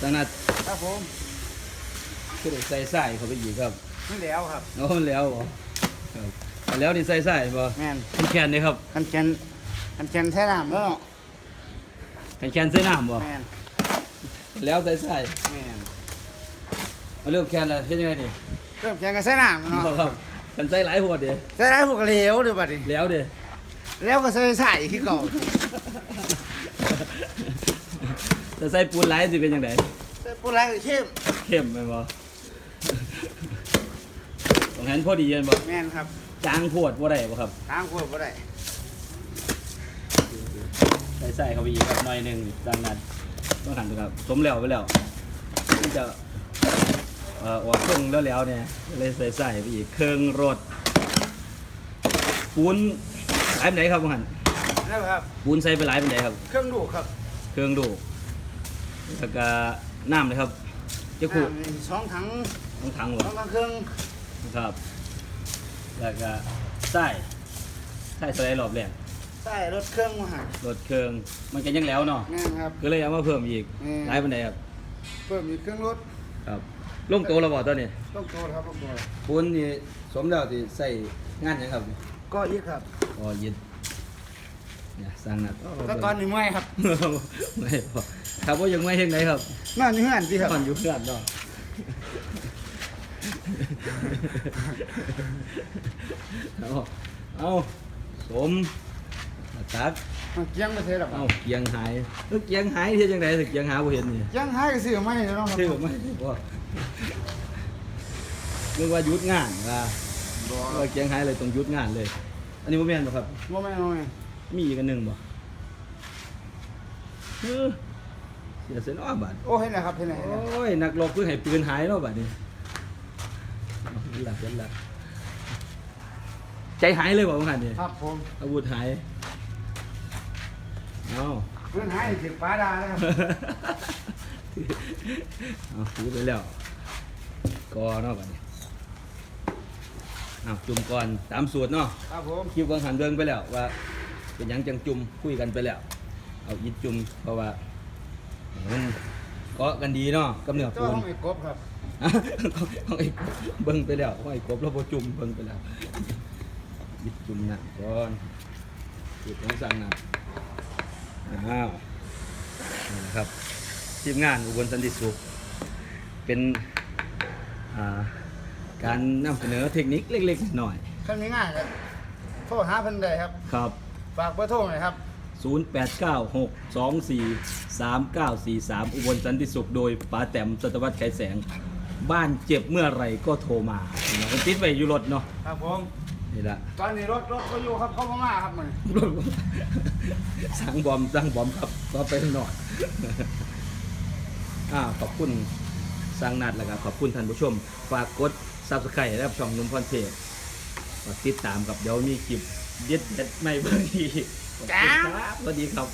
ตั้งนัดครับผมคือได้ใส่ไส้เข้าไปอีกครับนี่แล้วครับโอ้แล้วบ่ครับแล้วนี่ใส่ไส้บ่แม่นแคนนี่ครับกันแกนกันแกนแท้น้ำแล้วเนาะแคนใส่น้ำบ่แม่นแล้วใส่ไส้แม่นมาเริ่มแคนแล้วเฮ็ดยังไงนี่เริ่มแกนกันใส่น้ำเนาะบ่ครับกันใส่หลายหัวเด้ใส่ได้พวกเหลวเด้อบัดนี้แล้วเด้ แล้วก็ใส่ใส่ที่เก่าแต่ใส่ปูนหลายสิเป็นจังไดใส่ปูนไรก็เข้มเข้มแม่นบ่ตรงนั้นพอดีแม่นบ่แม่นครับจางโพดบ่ได้บ่ครับทางขวดบ่ได้ใส่ใส่เข้าไปอีกครับหน่อยหนึงดังนั้นต้องหันดูครับสมแล้วไปแล้วมันจะเอ่อออกเครื่องแล้วแล้วเนี่ยเลยใส่ใส่ไปอีกเครื่องรถปูน หลายเป็นไหนครับพ่อหันแล้วครับปูนใส่ไปหลายเป็นไหนครับ เครื่องดูดครับเครื่องดูแล้วก็น้ำเลยครับเจ้าคู่น้ำนี่สองถังต้องถังสหัวองถังเครื่องครับ แล้วก็ใส่ใส่สไลด์รอบแรกใส่รถเครื่องมาหันรถเครื่องมันก็ยังแล้วเนาะแม่นครับ ก็เลยเอามาเพิ่มอีกอืม หลายเป็นไหนครับเพิ่มมีเครื่องรถครับลงตัวระบอตัวนี้ ต้องโตครับต้องโตปูนนี่สมแล้วที่ใส่งานหยังครับ ก็อีกครับอ๋อยึดเนี่ยสร้างหนักแต่ก่อนนี่ไม่ครับไม่พอครับว่ายังไม่เห็นไหนครับนอนอยู่เฮือนสิครับนอนอยู่เพื่อนเนาะเอาเอาสมตักเกียงไม่ใช่หรอกเอาเกียงหายเอ้ยเกียงหายที่จังไดถึงเกียงหาบ่เห็นนี่เกียงหายก็ซื้อไม่ได้เนาะครับชื่อไม่บ่นึกว่าหยุดงานว่า บ่ว่าเกียงหายเลยต้องหยุดงานเลย อันนี้บ่แม่นบ่ครับ บ่แม่นบ่แม่นมีอีกอันหนึ่งบ่เออเสียเส้นอ้อบาด โอ้เห็นแล้วครับเห็นแล้วเห็นแล้วโอ้ย นักรบเพื่อให้ปืนหายเนาะบาดนี้เอาเห็นละเห็นละใจหายเลยบ่ว่างั้นนี่ครับผมอาวุธหายเอา เพื่อนหายถึงฟ้าดาแล้วครับ เอาถือไปแล้วกอเนาะบาดนี้เอาจุ่มก่อนตามสูตรเนาะครับผมคลิปวางหันเบิ่งไปแล้วว่า เป็นหยังจังจุ่มคุยกันไปแล้ว เอาอิดจุ่มเพราะว่ามันเกาะกันดีเนาะกับเนื้อเจ้าปูนห้องไอ้กบครับของไอ้กบเบิ่งไปแล้วของไอ้กบเราบ่จุ่มเบิ่งไปแล้วอิดจุ่มน่ะก่อนจุดของสั่งน่ะอ้าวนี่นะครับทีมงานอุบลสันติสุขเป็นอ่า การนำเสนอเทคนิคเล็กๆหน่อยขั้นง่ายๆครับโทรหาเพิ่นได้ครับ ๆครับ ฝากเบอร์โทรหน่อยครับ 0896243943 อุบลสันติสุขโดยป๋าแต้มสัตวัตไกรแสง บ้านเจ็บเมื่อไหรก็โทรมาผมติดไว้อยู่รถเนาะครับผม นี่ละ ตอนนี้รถรถเขาอยู่ครับเขาบ่มาครับมันรถสั่งบอมสั่งบอมครับก็ไปข้างนอกอ้าวขอบคุณสั่งนัดแล้วก็ขอบคุณท่านผู้ชม ฝากกด ซับสไครต์และช่องนุ่มพรเทพฝากติดตามกับเดี๋ยวมีคลิปเด็ดเด็ดๆใหม่เบอร์ดีขอบคุณครับสวัสดีครับ